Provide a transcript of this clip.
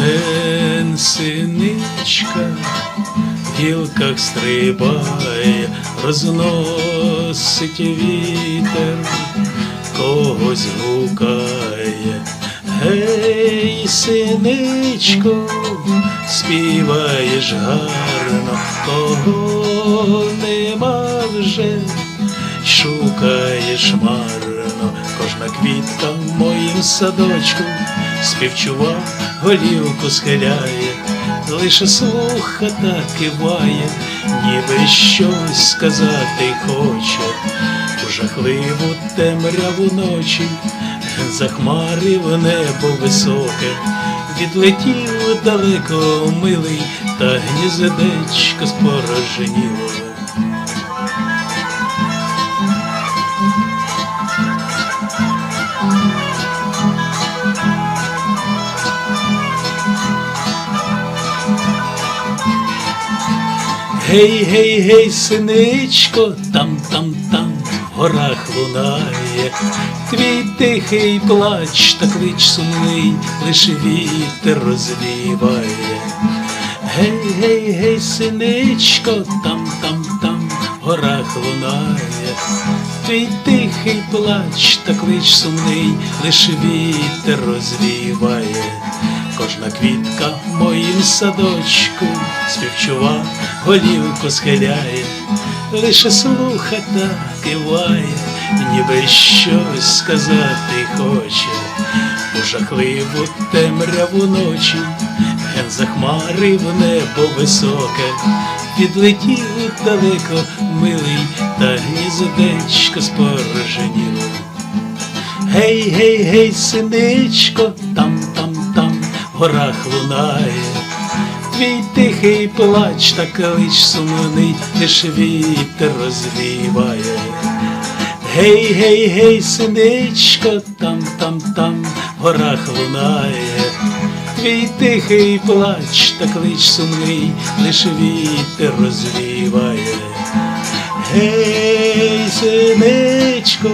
Ген синичка в гілках стрибає, розносить вітер, когось гукає. Гей, синичко, співаєш гарно, кого нема вже, шукаєш марно, кожна квітка в моїм садочку співчува, голівку схиляє, лише слуха та киває, ніби щось сказати хоче, у жахливу темряву ночі, захмарив небо високе, відлетів далеко милий, та гніздечко спорожніло. Гей, гей, гей, синичко, там, там, там, в горах лунає, твій тихий плач та клич сумний, лиш вітер розвіває. Гей, гей, гей, синичко, там, там, там, в горах лунає, твій тихий плач та клич сумний, лиш вітер розвіває. Кожна квітка в моїм садочку. Співчува, голівку схиляє, лише слуха та киває, ніби щось сказати хоче, у жахливу темряву ночі, ген захмарив небо високе, відлетів далеко милий, та гніздечко спороженіло. Гей, гей, гей, синичко, там, в горах лунає. Твій тихий плач та клич сумний, лиш вітер розвіває. Гей, гей, гей, синичко, там, там, там, в горах лунає. Твій тихий плач та клич сумний, лиш вітер розвіває. Гей, синичко,